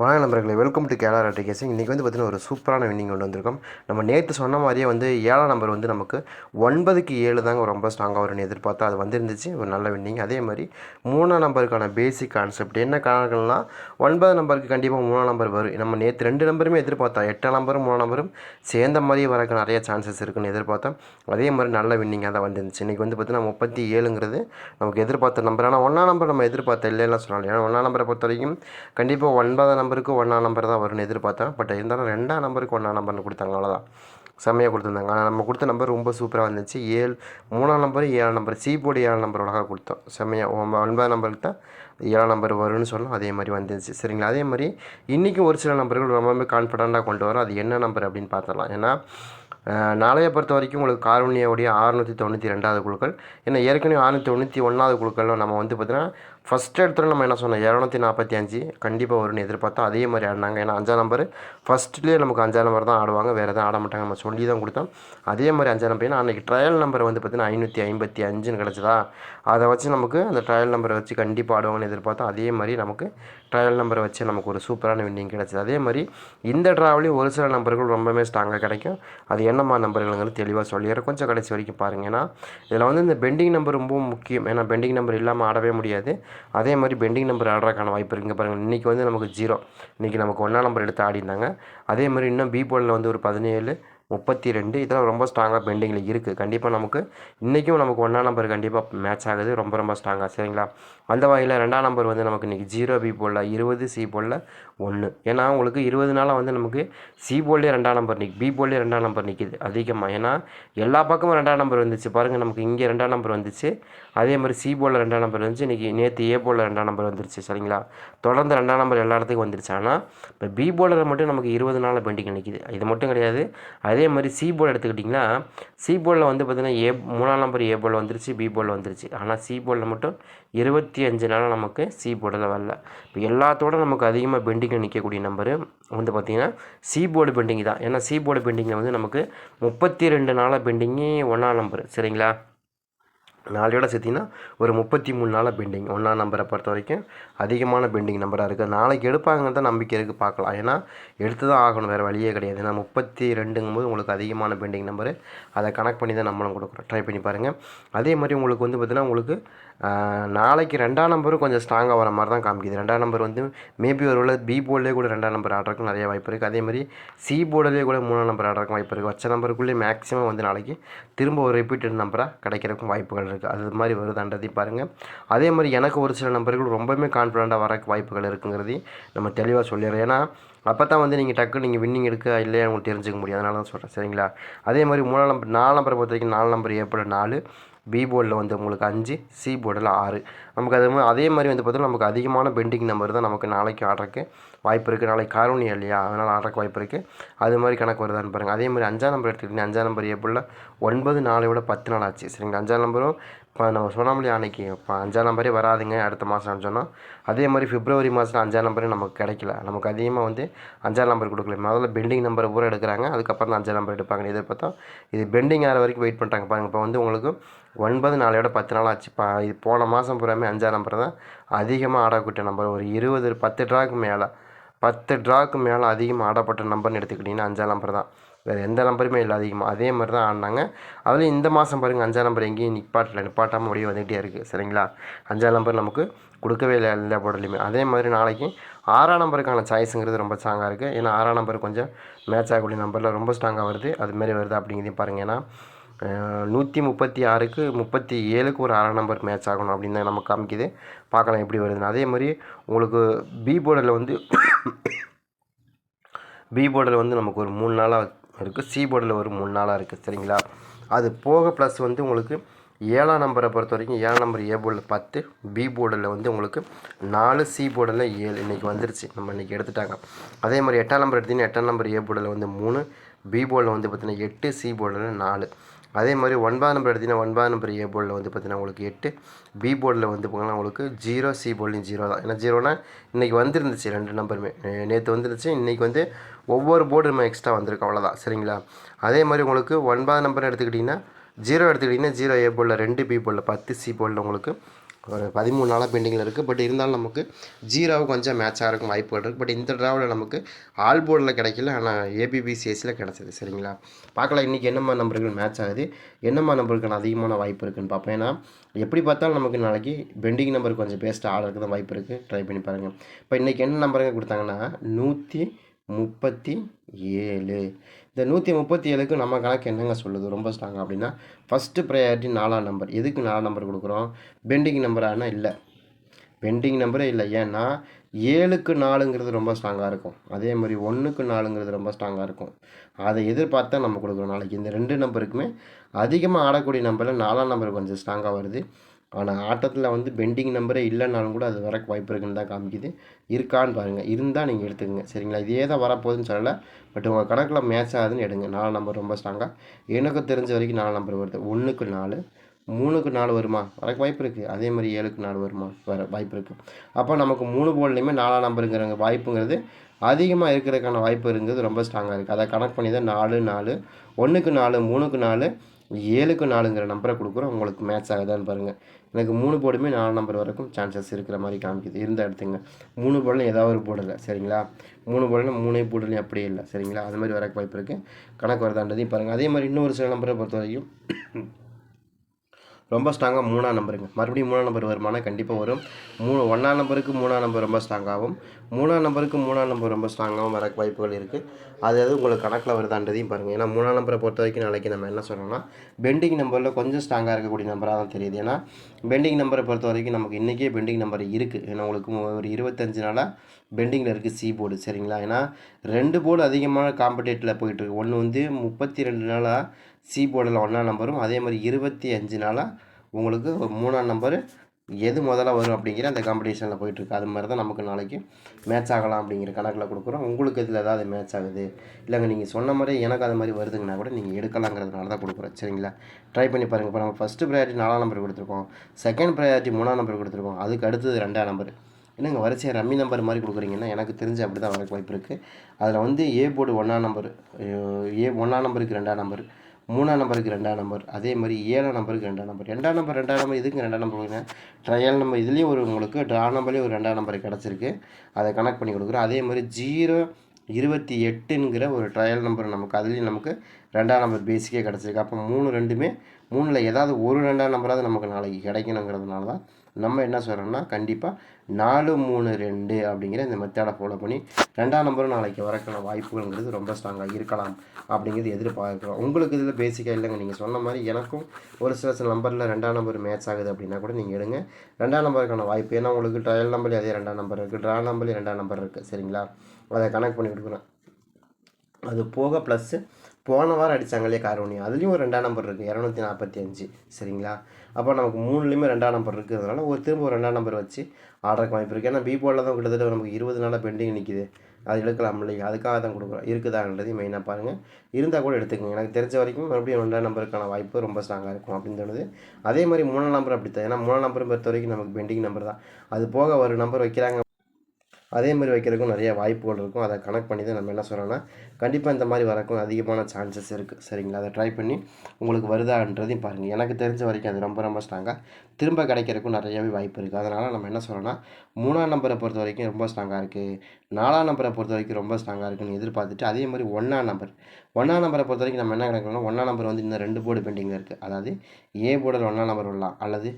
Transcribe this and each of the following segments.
வாங்க நண்பர்களே welcome to கேலர் கேசிங் இன்றைக்கி வந்து பார்த்திங்கன்னா ஒரு சூப்பரான வின்னிங் கொண்டு வந்திருக்கோம். நம்ம நேற்று சொன்ன மாதிரியே வந்து ஏழாம் நம்பர் வந்து நமக்கு ஒன்பதுக்கு ஏழு தாங்க ரொம்ப ஸ்ட்ராங்காக வரும்னு எதிர்பார்த்தா அது வந்துருந்துச்சு. ஒரு நல்ல வின்னிங் அதே மாதிரி மூணாம் நம்பருக்கான பேசிக் கான்செப்ட் என்ன காரணங்கள்னா ஒன்பது நம்பருக்கு கண்டிப்பாக மூணாம் நம்பர் வரும். நம்ம நேற்று ரெண்டு நம்பருமே எதிர்பார்த்தா எட்டாம் நம்பரும் மூணாம் நம்பரும் சேர்ந்த மாதிரியே வரக்கு நிறைய சான்சஸ் இருக்குன்னு எதிர்பார்த்தோம். அதே மாதிரி நல்ல வின்னிங்காக தான் வந்துருந்துச்சு. இன்றைக்கி வந்து பார்த்திங்கன்னா முப்பத்தி ஏழுங்கிறது நமக்கு எதிர்பார்த்த நம்பர் ஆனால் ஒன்றாம் நம்பர் நம்ம எதிர்பார்த்த இல்லைன்னா சொன்னாலும் ஏன்னா ஒன்றாம் நம்பரை பொறுத்த வரைக்கும் கண்டிப்பாக ஒன்பதாம் நம்பர் நம்பருக்கு ஒன்றாம் நம்பர் தான் வரும்னு எதிர்பார்த்தேன். பட் இருந்தாலும் ரெண்டாம் நம்பருக்கு ஒன்றாம் நம்பர்னு கொடுத்தாங்க அவ்வளோதான் செம்மையாக கொடுத்துருந்தாங்க. ஆனால் நம்ம கொடுத்த நம்பர் ரொம்ப சூப்பராக வந்துச்சு. ஏழு மூணாம் நம்பர் ஏழாம் நம்பர் சீபோர்டு ஏழாம் நம்பர் அழகாக கொடுத்தோம். செம்மையாக ஒன்பதாம் நம்பருக்கு தான் ஏழாம் நம்பர் வரும்னு சொன்னோம். அதே மாதிரி வந்துருச்சு. சரிங்களா? அதே மாதிரி இன்றைக்கும் ஒரு சில நம்பர்கள் ரொம்பவே கான்ஃபிடண்ட்டாக கொண்டு வரோம் அது என்ன நம்பர் அப்படின்னு பார்த்துடலாம். ஏன்னா நாளைய பொறுத்த வரைக்கும் உங்களுக்கு காரணியோடைய அறுநூற்றி தொண்ணூற்றி ரெண்டாவது குழுக்கள். ஏன்னா ஏற்கனவே அறுநூற்றி தொண்ணூற்றி ஒன்றாவது குழுக்கள் நம்ம வந்து பார்த்திங்கன்னா ஃபஸ்ட் இடத்துல நம்ம என்ன சொன்னோம்? இரநூத்தி நாற்பத்தி அஞ்சு. கண்டிப்பாக வரும்னு எதிர்பார்த்தோம் அதே மாதிரி ஆடினாங்க. ஏன்னா அஞ்சாம் நம்பர் ஃபஸ்ட்லேயே நமக்கு அஞ்சாம் நம்பர் தான் ஆடுவாங்க. வேறு எதுவும் ஆட மாட்டாங்க. நம்ம சொல்லி தான் கொடுத்தோம். அதே மாதிரி அஞ்சாம் நம்பர் ஏன்னா அன்றைக்கி ட்ரையல் நம்பர் வந்து பார்த்திங்கன்னா ஐநூற்றி ஐம்பத்தி அஞ்சுன்னு கிடச்சதா? அதை வச்சு நமக்கு அந்த ட்ரையல் நம்பரை வச்சு கண்டிப்பாக ஆடுவாங்கன்னு எதிர்பார்த்தோம் அதே மாதிரி நமக்கு ட்ரையல் நம்பரை வச்சு நமக்கு ஒரு சூப்பரான வின்னிங் கிடச்சிது. அதே மாதிரி இந்த ட்ராவலையும் ஒரு சில நம்பர்கள் ரொம்பவே ஸ்ட்ராங்காக கிடைக்கும். அது என்னம்மா நம்பர்களுங்கிறது தெளிவாக சொல்லிடுறேன். கொஞ்சம் கடைசி வரைக்கும் பாருங்கள் ஏன்னா இதில் வந்து இந்த பெண்டிங் நம்பர் ரொம்ப முக்கியம். ஏன்னா பெண்டிங் நம்பர் இல்லாமல் ஆடவே முடியாது. அதே மாதிரி பெண்டிங் நம்பர் ஆடுறதுக்கான வாய்ப்பு இருக்குங்க பாருங்கள் இன்றைக்கி வந்து நமக்கு ஜீரோ இன்றைக்கி நமக்கு ஒன்றா நம்பர் எடுத்து ஆடினாங்க அதே மாதிரி இன்னும் பி போலில் வந்து ஒரு பதினேழு முப்பத்தி ரெண்டு இதெல்லாம் ரொம்ப ஸ்ட்ராங்காக பெண்டிங்கில் இருக்குது கண்டிப்பாக நமக்கு இன்றைக்கும் நமக்கு ஒன்றாம் நம்பர் கண்டிப்பாக மேட்ச் ஆகுது. ரொம்ப ரொம்ப ஸ்ட்ராங்காக சரிங்களா? அந்த வகையில் ரெண்டாம் நம்பர் வந்து நமக்கு இன்றைக்கி ஜீரோ பி போடல இருபது சி போடல ஒன்று. ஏன்னா உங்களுக்கு இருபது நாளாக வந்து நமக்கு சி போல்டே ரெண்டாம் நம்பர் நிற்கி பி போல்டே ரெண்டாம் நம்பர் நிற்கிது அதிகமாக ஏன்னா எல்லா பக்கமும் ரெண்டாம் நம்பர் வந்துச்சு. பாருங்கள் நமக்கு இங்கே ரெண்டாம் நம்பர் வந்துச்சு. அதே மாதிரி சி போலில் ரெண்டாம் நம்பர் வந்துச்சு. இன்றைக்கி நேற்று ஏ போலில் ரெண்டாம் நம்பர் வந்துருச்சு. சரிங்களா? தொடர்ந்து ரெண்டாம் நம்பர் எல்லா இடத்துக்கும் வந்துருச்சு. ஆனால் இப்போ பி போலரை மட்டும் நமக்கு இருபது நாளில் பெண்டிங் நிற்கிது இது மட்டும் கிடையாது. அதே மாதிரி சி போல் எடுத்துக்கிட்டிங்கன்னா சி போலில் வந்து பார்த்திங்கன்னா ஏ மூணாம் நம்பர் ஏ போல் வந்துருச்சு பி போல் வந்துருச்சு. ஆனால் சி போலில் மட்டும் இருபத்தி அஞ்சு நாள் நமக்கு சி போர்டில் வரல. இப்போ எல்லாத்தோட நமக்கு அதிகமாக பெண்டிங்கில் நிற்கக்கூடிய நம்பரு வந்து பார்த்திங்கன்னா சி போர்டு பெண்டிங் தான் ஏன்னா சி போர்டு பெண்டிங்கில் வந்து நமக்கு முப்பத்தி ரெண்டு நாளாக பெண்டிங்கு ஒன்றாம் நம்பர் சரிங்களா? நாளையோட சேர்த்திங்கன்னா ஒரு முப்பத்தி மூணு நாளாக பெண்டிங் ஒன்றாம் நம்பரை பொறுத்த வரைக்கும் அதிகமான பெண்டிங் நம்பராக இருக்குது நாளைக்கு எடுப்பாங்கன்னு தான் நம்பிக்கை இருக்குது பார்க்கலாம். ஏன்னா எடுத்து தான் ஆகணும். வேறு வழியே கிடையாது. ஏன்னா முப்பத்தி ரெண்டுங்கும்போது உங்களுக்கு அதிகமான பெண்டிங் நம்பரு அதை கனெக்ட் பண்ணி தான் நம்மளும் கொடுக்குறோம். ட்ரை பண்ணி பாருங்கள் அதே மாதிரி உங்களுக்கு வந்து பார்த்திங்கன்னா உங்களுக்கு நாளைக்கு ரெண்டாம் நம்பரும் கொஞ்சம் ஸ்ட்ராங்காக வர மாதிரி தான் காமிக்குது. ரெண்டாம் நம்பர் வந்து மேபி ஒரு வேளை பி போர்டிலே கூட ரெண்டாம் நம்பர் ஆடுறதுக்கும் நிறைய வாய்ப்பு இருக்குது அதே மாதிரி சி போர்டிலே கூட மூணாம் நம்பர் ஆடுறதுக்கும் வாய்ப்பு இருக்குது வச்ச நம்பருக்குள்ளே மேக்ஸிமம் வந்து நாளைக்கு திரும்ப ஒரு ரிப்பீட்டட் நம்பராக கிடைக்கிறதுக்கும் வாய்ப்புகள் இருக்குது அது மாதிரி வருதான்றதையும் பாருங்கள் அதே மாதிரி எனக்கு ஒரு சில நம்பர்கள் ரொம்பவுமே கான்ஃபிடண்ட்டாக வரக்கு வாய்ப்புகள் இருக்குங்கிறதையும் நம்ம தெளிவாக சொல்லிடுறோம் ஏன்னா அப்போ தான் வந்து நீங்கள் டக்கு நீங்கள் வின்னிங் எடுக்க இல்லையா உங்களுக்கு தெரிஞ்சுக்க முடியும். அதனால தான் சொல்கிறேன் சரிங்களா? அதே மாதிரி மூணாம் நம்பர் நாலு நம்பரை பொறுத்த வரைக்கும் நாலு நம்பர் ஏப்ரல் நாலு. பி போர்டில் வந்து உங்களுக்கு அஞ்சு சி போர்டில் ஆறு. நமக்கு அது மாதிரி அதே மாதிரி வந்து பார்த்தீங்கன்னா நமக்கு அதிகமான பெண்டிங் நம்பர் தான் நமக்கு நாளைக்கு ஆடுறக்கு வாய்ப்பு இருக்குது நாளைக்கு காரணியா இல்லையா? அதனால் ஆடுறக்கு வாய்ப்பு இருக்குது அது மாதிரி கணக்கு வருதான்னு பாருங்கள் அதே மாதிரி அஞ்சாம் நம்பர் எடுத்துக்கிட்டீங்க அஞ்சாம் நம்பர் எப்படில ஒன்பது நாளை விட பத்து நாள் ஆச்சு. சரிங்களா? அஞ்சாம் நம்பரும் நம்ம சொன்னோம் அன்னைக்கு அன்றைக்கி இப்போ அஞ்சாம் நம்பரே வராதுங்க அடுத்த மாதம்னு சொன்னால் அதே மாதிரி பிப்ரவரி மாதம் அஞ்சாம் நம்பரே நமக்கு கிடைக்கல. நமக்கு அதிகமாக வந்து அஞ்சாம் நம்பர் கொடுக்கல. முதல்ல பெண்டிங் நம்பர் பூரா எடுக்கிறாங்க. அதுக்கப்புறம் தான் அஞ்சாம் நம்பர் எடுப்பாங்க. இதை பார்த்தா இது பெண்டிங் ஆகிற வரைக்கும் வெயிட் பண்ணுறாங்க பாருங்க இப்போ வந்து உங்களுக்கு ஒன்பது நாளையோட பத்து நாள் ஆச்சு. இப்போ இது போன மாதம் பூராமே அஞ்சாம் நம்பர் தான் அதிகமாக ஆடக்கூடிய நம்பர் ஒரு இருபது பத்து ட்ராக்கு மேலே. பத்து ட்ராக்கு மேலே அதிகமாக ஆடப்பட்ட நம்பர்னு எடுத்துக்கிட்டிங்கன்னா அஞ்சாம் நம்பர் தான். வேறு எந்த நம்பருமே இல்லை அதிகமாக அதே மாதிரி தான் ஆடினாங்க. அதுலேயும் இந்த மாதம் பாருங்கள் அஞ்சாம் நம்பர் எங்கேயும் நிப்பாட்டில் நிப்பாட்டாமல் முடிவு வந்துகிட்டே இருக்குது சரிங்களா? அஞ்சாம் நம்பர் நமக்கு கொடுக்கவே இல்லை எல்லா போர்டுலையுமே அதே மாதிரி நாளைக்கு ஆறாம் நம்பருக்கான சாய்ஸுங்கிறது ரொம்ப ஸ்ட்ராங்காக இருக்குது ஏன்னா ஆறாம் நம்பர் கொஞ்சம் மேட்ச் ஆகக்கூடிய நம்பரில் ரொம்ப ஸ்ட்ராங்காக வருது. அதுமாரி வருது அப்படிங்கிறதையும் பாருங்கள் ஏன்னா நூற்றி முப்பத்தி ஆறுக்கு முப்பத்தி ஏழுக்கு ஒரு அரை நம்பர் மேட்ச் ஆகணும் அப்படின்னு தான் நம்ம காமிக்குது. பார்க்கலாம் எப்படி வருதுன்னு. அதே மாதிரி உங்களுக்கு பி போர்டில் வந்து பி போர்டில் வந்து நமக்கு ஒரு மூணு நாளாக இருக்குது சி போர்டில் ஒரு மூணு நாளாக இருக்குது சரிங்களா? அது போக ப்ளஸ் வந்து உங்களுக்கு ஏழாம் நம்பரை பொறுத்த வரைக்கும் ஏழாம் நம்பர் ஏ போர்டில் பத்து பி போர்டில் வந்து உங்களுக்கு நாலு சி போர்டில் ஏழு இன்றைக்கி வந்துருச்சு. நம்ம இன்றைக்கி எடுத்துட்டாங்க. அதே மாதிரி எட்டாம் நம்பர் எடுத்தீங்கன்னா எட்டாம் நம்பர் ஏ போர்டில் வந்து மூணு பி போர்டில் வந்து பார்த்திங்கன்னா எட்டு சி போர்டில் நாலு. அதே மாதிரி ஒன்பதாம் நம்பர் எடுத்தீங்கன்னா ஒன்பதாம் நம்பர் ஏ போர்டில் வந்து பார்த்தீங்கன்னா உங்களுக்கு எட்டு பி போர்டில் வந்து பார்த்தீங்கன்னா உங்களுக்கு ஜீரோ சி போர்டிலையும் ஜீரோ தான். ஏன்னா ஜீரோனா இன்றைக்கி வந்துருந்துச்சு ரெண்டு நம்பருமே நேற்று வந்துருந்துச்சு. இன்றைக்கி வந்து ஒவ்வொரு போர்டு நம்ம எக்ஸ்ட்ரா வந்திருக்கோம் அவ்வளோதான் சரிங்களா? அதே மாதிரி உங்களுக்கு ஒன்பதாம் நம்பர் எடுத்துக்கிட்டிங்கன்னா ஜீரோ எடுத்துக்கிட்டிங்கன்னா ஜீரோ ஏ போர்டில் ரெண்டு பி போர்டில் பத்து சி போர்டில் உங்களுக்கு ஒரு பதிமூணு நாளாக பெண்டிங்கில் இருக்குது பட் இருந்தாலும் நமக்கு ஜீரோவு கொஞ்சம் மேட்ச் ஆகிறதுக்கும் வாய்ப்புகள் இருக்குது பட் இந்த ட்ராவில் நமக்கு ஆல் போர்டில் கிடைக்கல. ஆனால் ஏபிபிசிஎஸ்சியில் கிடச்சிது. சரிங்களா? பார்க்கலாம். இன்றைக்கி என்னம்மா நம்பர்கள் மேட்ச் ஆகுது? என்னம்மா நம்பருக்கான அதிகமான வாய்ப்பு இருக்குதுன்னு பார்ப்போம். ஏன்னா எப்படி பார்த்தாலும் நமக்கு நாளைக்கு பெண்டிங் நம்பர் கொஞ்சம் பேஸ்ட்டு ஆர்டருக்கு தான் வாய்ப்பு இருக்குது ட்ரை பண்ணி பாருங்கள் இப்போ இன்றைக்கி என்ன நம்பருங்க கொடுத்தாங்கன்னா நூற்றி முப்பத்தி ஏழு. இந்த நூற்றி முப்பத்தி ஏழுக்கு நம்ம கணக்கு என்னங்க சொல்லுது? ரொம்ப ஸ்ட்ராங்காக அப்படின்னா ஃபஸ்ட்டு ப்ரையாரிட்டி நாலாம் நம்பர் எதுக்கு நாலாம் நம்பர் கொடுக்குறோம்? பெண்டிங் நம்பரானா இல்லை. பெண்டிங் நம்பரே இல்லை. ஏன்னா ஏழுக்கு நாலுங்கிறது ரொம்ப ஸ்ட்ராங்காக இருக்கும். அதே மாதிரி ஒன்றுக்கு நாலுங்கிறது ரொம்ப ஸ்ட்ராங்காக இருக்கும். அதை எதிர்பார்த்தா நம்ம கொடுக்குறோம். நாளைக்கு இந்த ரெண்டு நம்பருக்குமே அதிகமாக ஆடக்கூடிய நம்பரில் நாலாம் நம்பர் கொஞ்சம் ஸ்ட்ராங்காக வருது. ஆனால் ஆட்டத்தில் வந்து பெண்டிங் நம்பரே இல்லைனாலும் கூட அது வரக்கு வாய்ப்பு இருக்குன்னு தான் காமிக்குது. இருக்கான்னு பாருங்கள் இருந்தால் நீங்கள் எடுத்துக்கங்க. சரிங்களா? இதே தான் வரப்போகுதுன்னு சொல்லலை. பட் உங்கள் கணக்கில் மேட்ச் ஆகுதுன்னு எடுங்க. நாலு நம்பர் ரொம்ப ஸ்ட்ராங்காக எனக்கு தெரிஞ்ச வரைக்கும் நாலு நம்பர் வருது. ஒன்றுக்கு நாலு மூணுக்கு நாலு வருமா? வரக்கு வாய்ப்பு இருக்குது அதே மாதிரி ஏழுக்கு நாலு வருமா? வர வாய்ப்பு இருக்குது அப்போ நமக்கு மூணு போல்லையுமே நாலாம் நம்பருங்கிற வாய்ப்புங்கிறது அதிகமாக இருக்கிறதுக்கான வாய்ப்பு இருக்கிறது ரொம்ப ஸ்ட்ராங்காக இருக்குது அதை கணக்கு பண்ணி தான் நாலு நாலு ஒன்றுக்கு நாலு மூணுக்கு நாலு ஏழுக்கு நாலுங்கிற நம்பரை கொடுக்குறோம். உங்களுக்கு மேட்ச் ஆகுதான்னு பாருங்கள் எனக்கு மூணு போர்டுமே நாலு நம்பர் வரைக்கும் சான்சஸ் இருக்கிற மாதிரி காமிக்குது. இருந்தால் எடுத்துங்க. மூணு போர்டில் ஏதாவது ஒரு போர்டு இல்லை சரிங்களா? மூணு போர்டில் மூணே போர்டுலையும் அப்படியே இல்லை சரிங்களா? அது மாதிரி வரக்கு வாய்ப்பு இருக்குது கணக்கு வரதான்றதையும் பாருங்கள் அதே மாதிரி இன்னொரு சில நம்பரை பொறுத்த வரைக்கும் ரொம்ப ஸ்ட்ராங்காக மூணாம் நம்பருங்க மறுபடியும் மூணாம் நம்பர் வருமானா கண்டிப்பாக வரும். மூணு ஒன்றாம் நம்பருக்கு மூணாம் நம்பர் ரொம்ப ஸ்ட்ராங்காகவும் மூணாம் நம்பருக்கு மூணாம் நம்பர் ரொம்ப ஸ்ட்ராங்காகவும் வர வாய்ப்புகள் இருக்குது அது எது உங்களுக்கு கணக்கில் வருதான்றதையும் பாருங்கள் ஏன்னா மூணாம் நம்பரை பொறுத்த வரைக்கும் நாளைக்கு நம்ம என்ன சொல்லணும்னா பெண்டிங் நம்பரில் கொஞ்சம் ஸ்ட்ராங்காக இருக்கக்கூடிய நம்பராக தான் தெரியுது. ஏன்னா பெண்டிங் நம்பரை பொறுத்த வரைக்கும் நமக்கு இன்றைக்கே பெண்டிங் நம்பர் இருக்குது ஏன்னா உங்களுக்கு ஒரு இருபத்தஞ்சு நாளாக பெண்டிங்கில் இருக்குது சி போர்டு சரிங்களா? ஏன்னா ரெண்டு போர்டு அதிகமான காம்படேட்டில் போயிட்டுருக்கு ஒன்று வந்து முப்பத்தி ரெண்டு நாளாக சி போர்டில் ஒன்றாம் நம்பரும் அதே மாதிரி இருபத்தி அஞ்சு நாளாக உங்களுக்கு மூணாம் நம்பரு எது முதல்ல வரும் அப்படிங்கிற அந்த காம்படிஷனில் போயிட்டுருக்கு அது மாதிரி தான் நமக்கு நாளைக்கு மேட்ச் ஆகலாம் அப்படிங்கிற கணக்கில் கொடுக்குறோம். உங்களுக்கு இதில் ஏதாவது மேட்ச் ஆகுது? இல்லைங்க நீங்கள் சொன்ன மாதிரி எனக்கு அது மாதிரி வருதுங்கன்னா கூட நீங்கள் எடுக்கலாங்கிறதுனால தான் கொடுக்குறோம். சரிங்களா? ட்ரை பண்ணி பாருங்கள் இப்போ நம்ம ஃபஸ்ட்டு ப்ரையாரிட்டி நாலாம் நம்பர் கொடுத்துருக்கோம். செகண்ட் ப்ரையாரிட்டி மூணாம் நம்பர் கொடுத்துருக்கோம். அதுக்கு அடுத்தது ரெண்டாம் நம்பர் என்னங்க வரிசையாக ரம்மி நம்பர் மாதிரி கொடுக்குறீங்கன்னா எனக்கு தெரிஞ்சு அப்படி தான் வரக்கு வாய்ப்பு இருக்குது அதில் வந்து ஏ போர்டு ஒன்றாம் நம்பர் ஏ ஒன்றாம் நம்பருக்கு ரெண்டாம் நம்பர் மூணாம் நம்பருக்கு ரெண்டாம் நம்பர் அதே மாதிரி ஏழாம் நம்பருக்கு ரெண்டாம் நம்பர். ரெண்டாம் நம்பர் ரெண்டாம் நம்பர் இதுக்கு ரெண்டாம் நம்பர் கொடுங்க. ட்ரையல் நம்பர் இதுலேயும் ஒரு உங்களுக்கு ட்ரா நம்பர்லேயும் ஒரு ரெண்டாம் நம்பர் கிடச்சிருக்கு. அதை கனெக்ட் பண்ணி கொடுக்குறோம். அதே மாதிரி ஜீரோ இருபத்தி எட்டுங்கிற ஒரு ட்ரையல் நம்பர் நமக்கு அதுலேயும் நமக்கு ரெண்டாம் நம்பர் பேசிக்கே கிடச்சிருக்கு. அப்போ மூணு ரெண்டுமே மூணில் ஏதாவது ஒரு ரெண்டாம் நம்பராவது நமக்கு நாளைக்கு கிடைக்கணுங்கிறதுனால தான் நம்ம என்ன சொல்கிறோம்னா கண்டிப்பாக நாலு மூணு ரெண்டு அப்படிங்கிற இந்த மெத்தடை ஃபாலோ பண்ணி ரெண்டாம் நம்பரும் நாளைக்கு வரக்கான வாய்ப்புகள்ங்கிறது ரொம்ப ஸ்ட்ராங்காக இருக்கலாம் அப்படிங்கிறது எதிர்பார்க்குறோம். உங்களுக்கு இதில் பேசிக்காக இல்லைங்க. நீங்கள் சொன்ன மாதிரி எனக்கும் ஒரு சில சில நம்பரில் ரெண்டாம் நம்பர் மேட்ச் ஆகுது அப்படின்னா கூட நீங்கள் எடுங்க. ரெண்டாம் நம்பருக்கான வாய்ப்பு ஏன்னா உங்களுக்கு ட்ரையல் நம்பர்லேயே அதே ரெண்டாம் நம்பர் இருக்குது ட்ரா நம்பர்லேயே ரெண்டாம் நம்பர் இருக்குது சரிங்களா? அதை கனெக்ட் பண்ணி கொடுக்குறேன் அது போக ப்ளஸ்ஸு போன வாரம் அடித்தாங்களே காரோனி அதுலேயும் ஒரு ரெண்டாம் நம்பர் இருக்குது இரநூத்தி நாற்பத்தி அஞ்சு. சரிங்களா? அப்போ நமக்கு மூணுலேயுமே ரெண்டாம் நம்பர் இருக்கிறதுனால ஒரு திரும்ப ஒரு ரெண்டாம் நம்பர் வச்சு ஆர்டருக்கு வாய்ப்பு இருக்குது ஏன்னா பி போர்டில் தான் கிட்டத்தட்ட நமக்கு இருபது நாளாக பெண்டிங் நிற்கிது அது எடுக்கலாம் இல்லையா? அதுக்காக தான் கொடுக்குறோம். இருக்குதான்றதையும் மெயினாக பாருங்கள் இருந்தால் கூட எடுத்துக்கோங்க. எனக்கு தெரிஞ்ச வரைக்கும் மறுபடியும் ரெண்டாம் நம்பருக்கான வாய்ப்பு ரொம்ப ஸ்ட்ராங்காக இருக்கும் அப்படின்னு தோணுது. அதே மாதிரி மூணாம் நம்பர் அப்படி தான். ஏன்னா மூணாம் நம்பர் பொறுத்த வரைக்கும் நமக்கு பெண்டிங் நம்பர் தான். அது போக ஒரு நம்பர் வைக்கிறாங்க அதே மாதிரி வைக்கிறதுக்கும் நிறைய வாய்ப்புகள் இருக்கும். அதை கனெக்ட் பண்ணி தான் நம்ம என்ன சொல்கிறோன்னா கண்டிப்பாக இந்த மாதிரி வரக்கும் அதிகமான சான்சஸ் இருக்குது சரிங்களா? அதை ட்ரை பண்ணி உங்களுக்கு வருதான்றதையும் பாருங்கள் எனக்கு தெரிஞ்ச வரைக்கும் அது ரொம்ப ரொம்ப ஸ்ட்ராங்காக திரும்ப கிடைக்கிறதுக்கும் நிறையவே வாய்ப்பு இருக்குது அதனால் நம்ம என்ன சொல்கிறோன்னா மூணாம் நம்பரை பொறுத்த வரைக்கும் ரொம்ப ஸ்ட்ராங்காக இருக்குது நாலாம் நம்பரை பொறுத்த வரைக்கும் ரொம்ப ஸ்ட்ராங்காக இருக்குன்னு எதிர்பார்த்துட்டு அதே மாதிரி ஒன்றாம் நம்பர் ஒன்றாம் நம்பரை பொறுத்த வரைக்கும் நம்ம என்ன கணக்கணும் ஒன்றாம் நம்பர் வந்து இன்னும் ரெண்டு போர்டு பெண்டிங்கில் இருக்குது அதாவது ஏ போர்டில் ஒன்றாம் நம்பர் விடலாம் அல்லது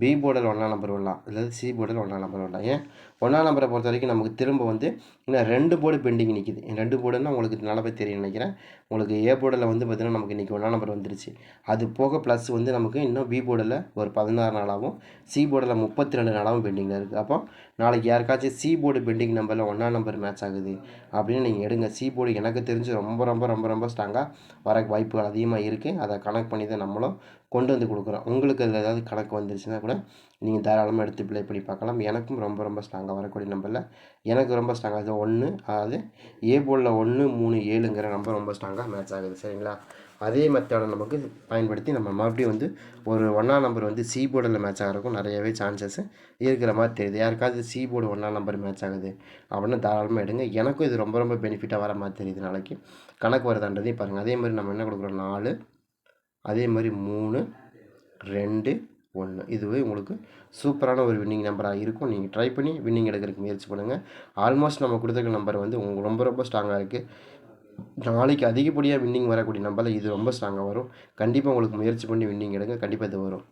பி போர்டில் ஒன்றாம் நம்பர் விடலாம் அதாவது சி போர்டில் ஒன்றாம் நம்பர் விடலாம் ஏன்? ஒன்றாம் நம்பரை பொறுத்த வரைக்கும் நமக்கு திரும்ப வந்து இன்னும் ரெண்டு போர்டு பெண்டிங் நிற்கிது ரெண்டு போர்டுன்னா உங்களுக்கு நல்லா போய் தெரியும் நினைக்கிறேன். உங்களுக்கு ஏ போர்டில் வந்து பார்த்திங்கன்னா நமக்கு இன்றைக்கி ஒன்றாம் நம்பர் வந்துருச்சு. அது போக ப்ளஸ் வந்து நமக்கு இன்னும் பி போர்டில் ஒரு பதினாறு நாளாகவும் சி போர்டில் முப்பத்தி ரெண்டு நாளாகவும் பெண்டிங்கில் இருக்குது அப்போ நாளைக்கு யாருக்காச்சும் சி போர்டு பெண்டிங் நம்பரில் ஒன்றாம் நம்பர் மேட்ச் ஆகுது அப்படின்னு நீங்கள் எடுங்க. சி போர்டு எனக்கு தெரிஞ்சு ரொம்ப ரொம்ப ரொம்ப ரொம்ப ஸ்ட்ராங்காக வர வாய்ப்புகள் அதிகமாக இருக்குது அதை கனெக்ட் பண்ணி தான் நம்மளும் கொண்டு வந்து கொடுக்குறோம். உங்களுக்கு அதில் ஏதாவது கணக்கு வந்துருச்சுன்னா கூட நீங்கள் தாராளமாக எடுத்து ப்ளே பண்ணி பார்க்கலாம். எனக்கும் ரொம்ப ரொம்ப ஸ்ட்ராங்காக வரக்கூடிய நம்பரில் எனக்கு ரொம்ப ஸ்ட்ராங்காக இது ஒன்று அதாவது ஏ போலில் ஒன்று மூணு ஏழுங்கிற நம்பர் ரொம்ப ஸ்ட்ராங்காக மேட்ச் ஆகுது. சரிங்களா? அதே மெத்தடை நமக்கு பயன்படுத்தி நம்ம மறுபடியும் வந்து ஒரு ஒன்றாம் நம்பர் வந்து சி போர்டில் மேட்ச் ஆகிறக்கும் நிறையவே சான்சஸ் இருக்கிற மாதிரி தெரியுது. யாருக்காவது சி போர்டு ஒன்றாம் நம்பர் மேட்ச் ஆகுது அப்படின்னு தாராளமாக எடுங்க. எனக்கும் இது ரொம்ப ரொம்ப பெனிஃபிட்டாக வர மாதிரி தெரியுது நாளைக்கு. கணக்கு வரதான்றதே பாருங்கள் அதே மாதிரி நம்ம என்ன கொடுக்குறோம்? நாலு அதே மாதிரி மூணு ரெண்டு ஒன்று இதுவே உங்களுக்கு சூப்பரான ஒரு வின்னிங் நம்பராக இருக்கும். நீங்கள் ட்ரை பண்ணி வின்னிங் எடுக்கிறதுக்கு முயற்சி பண்ணுங்கள் ஆல்மோஸ்ட் நம்ம கொடுத்துருக்க நம்பர் வந்து உங்களுக்கு ரொம்ப ரொம்ப ஸ்ட்ராங்காக இருக்குது நாளைக்கு அதிகப்படியாக வின்னிங் வரக்கூடிய நம்பரில் இது ரொம்ப ஸ்ட்ராங்காக வரும். கண்டிப்பாக உங்களுக்கு முயற்சி பண்ணி வின்னிங் எடுங்க. கண்டிப்பாக இது வரும்.